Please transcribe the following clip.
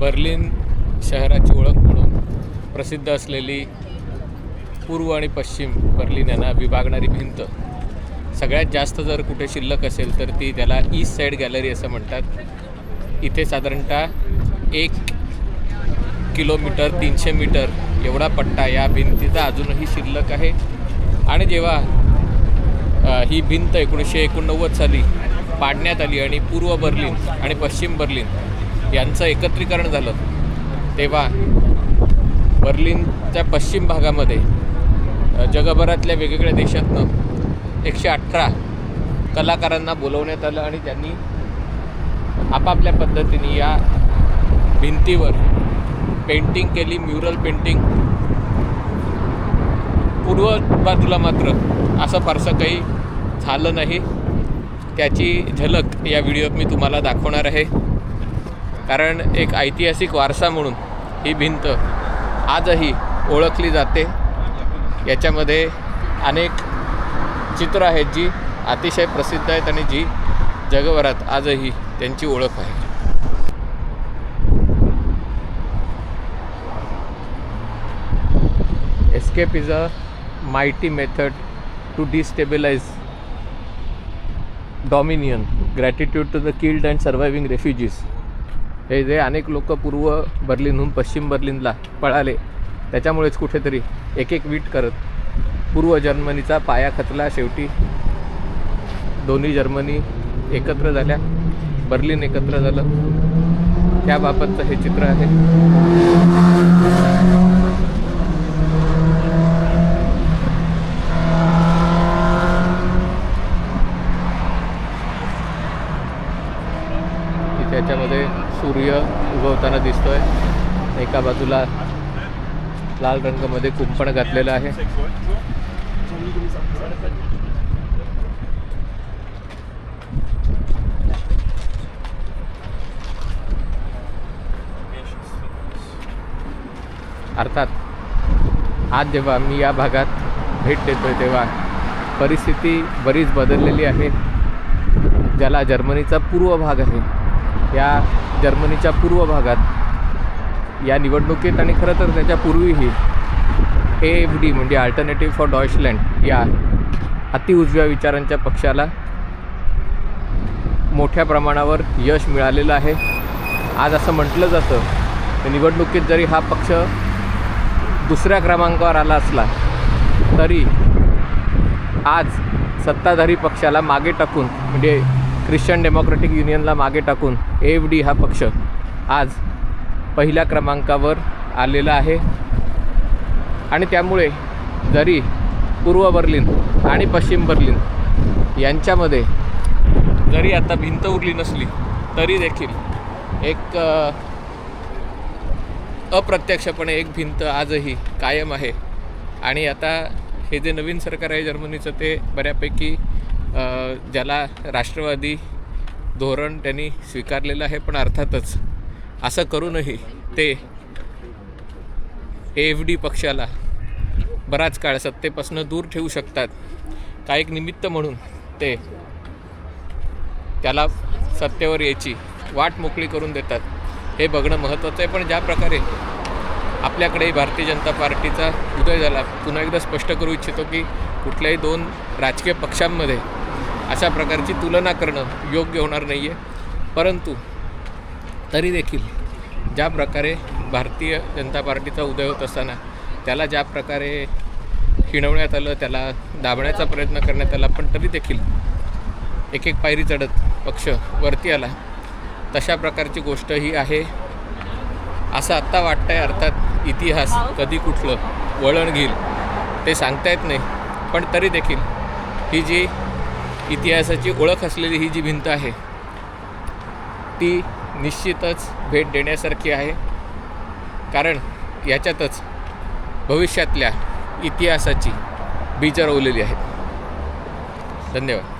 Berlin शहराची ओळख म्हणून प्रसिद्ध असलेली पूर्व आणि पश्चिम बर्लिन यांना विभागणारी भिंत. सगळ्यात जास्त जर कुठे शिल्लक असेल तर ती त्याला ईस्ट साईड गॅलरी असं म्हणतात. इथे साधारणतः एक किलोमीटर तीनशे मीटर एवढा पट्टा या भिंतीचा अजूनही शिल्लक आहे. आणि जेव्हा ही भिंत एकोणीसशे एकोणनव्वद साली पाडण्यात आली आणि पूर्व बर्लिन आणि पश्चिम बर्लिन यांचं एकत्रीकरण झालं. तेव्हा बर्लिनच्या पश्चिम भागामध्ये जगभरातल्या वेगवेगळ्या देशातनं एकशे अठरा कलाकारांना बोलवण्यात आलं आणि त्यांनी आपापल्या पद्धतीने या भिंतीवर पेंटिंग केली म्युरल पेंटिंग. पूर्व बाजूला मात्र असं फारसं काही झालं नाही. त्याची झलक या व्हिडिओत मी तुम्हाला दाखवणार आहे. कारण एक ऐतिहासिक वारसा म्हणून ही भिंत आजही ओळखली जाते. याच्यामध्ये अनेक चित्र आहेत जी अतिशय प्रसिद्ध आहेत आणि जी जगभरात आजही त्यांची ओळख आहे. Escape is a mighty method to destabilize dominion gratitude to the killed and surviving refugees हे जे अनेक लोक पूर्व बर्लिनहून पश्चिम बर्लिनला पळाले त्याच्यामुळेच कुठेतरी एक एक वीट करत पूर्व जर्मनीचा पाया खचला. शेवटी दोन्ही जर्मनी एकत्र झाल्या बर्लिन एकत्र झालं. त्याबाबतचं हे चित्र आहे. त्याच्यामध्ये सूर्य उगवताना दिसतो आहे एका बाजूला लाल रंगामध्ये कुंपण घातलेलं आहे. अर्थात आज जेव्हा मी या भागात भेट देतोय तेव्हा परिस्थिती बरीच बदललेली आहे. ज्याला जर्मनीचा पूर्व भाग आहे. या जर्मनीच्या पूर्व भागात या निवडणुकीत आणि खरं तर त्याच्यापूर्वीही ए एफ डी म्हणजे अल्टरनेटिव्ह फॉर डॉइचलँड या अतिउजव्या विचारांच्या पक्षाला मोठ्या प्रमाणावर यश मिळालेलं आहे. आज असं म्हटलं जातं की निवडणुकीत जरी हा पक्ष दुसऱ्या क्रमांकावर आला असला तरी आज सत्ताधारी पक्षाला मागे टाकून म्हणजे ख्रिश्चन डेमोक्रेटिक युनियनला मागे टाकून एफ डी हा पक्ष आज पहिल्या क्रमांकावर आलेला आहे. आणि त्यामुळे जरी पूर्व बर्लिन आणि पश्चिम बर्लिन यांच्यामध्ये जरी आता भिंत उरली नसली तरी देखील एक अप्रत्यक्षपणे एक भिंत आजही कायम आहे. आणि आता हे जे नवीन सरकार आहे जर्मनीचं ते बऱ्यापैकी ज्याला राष्ट्रवादी धोरण त्यांनी स्वीकारलेलं आहे पण अर्थातच असं करूनही ते ए एफ डी पक्षाला बराच काळ सत्तेपासून दूर ठेवू शकतात. का एक निमित्त म्हणून ते त्याला सत्तेवर यायची वाट मोकळी करून देतात. हे बघणं महत्त्वाचं आहे पण ज्या प्रकारे आपल्याकडे भारतीय जनता पार्टीचा उदय झाला पुन्हा एकदा स्पष्ट करू इच्छितो की कुठल्याही दोन राजकीय पक्षांमध्ये अशा प्रकारची तुलना करणं योग्य होणार नाही आहे परंतु तरी देखील ज्या प्रकारे भारतीय जनता पार्टीचा उदय होत असताना त्याला ज्या प्रकारे हिणवण्यात आलं त्याला दाबण्याचा प्रयत्न करण्यात आला पण तरी देखील एक एक पायरी चढत पक्ष वरती आला तशा प्रकारची गोष्ट ही आहे. असं आत्ता वाटतं आहे अर्थात इतिहास कधी कुठलं वळण घेईल ते सांगता येत नाही. पण तरी देखील ही जी इतिहासाची ओळख असलेली ही जी भिंत आहे ती निश्चितच भेट देण्यासारखी आहे. कारण याच्यातच भविष्यातल्या इतिहासाची बीजं रोवलेली आहेत. धन्यवाद.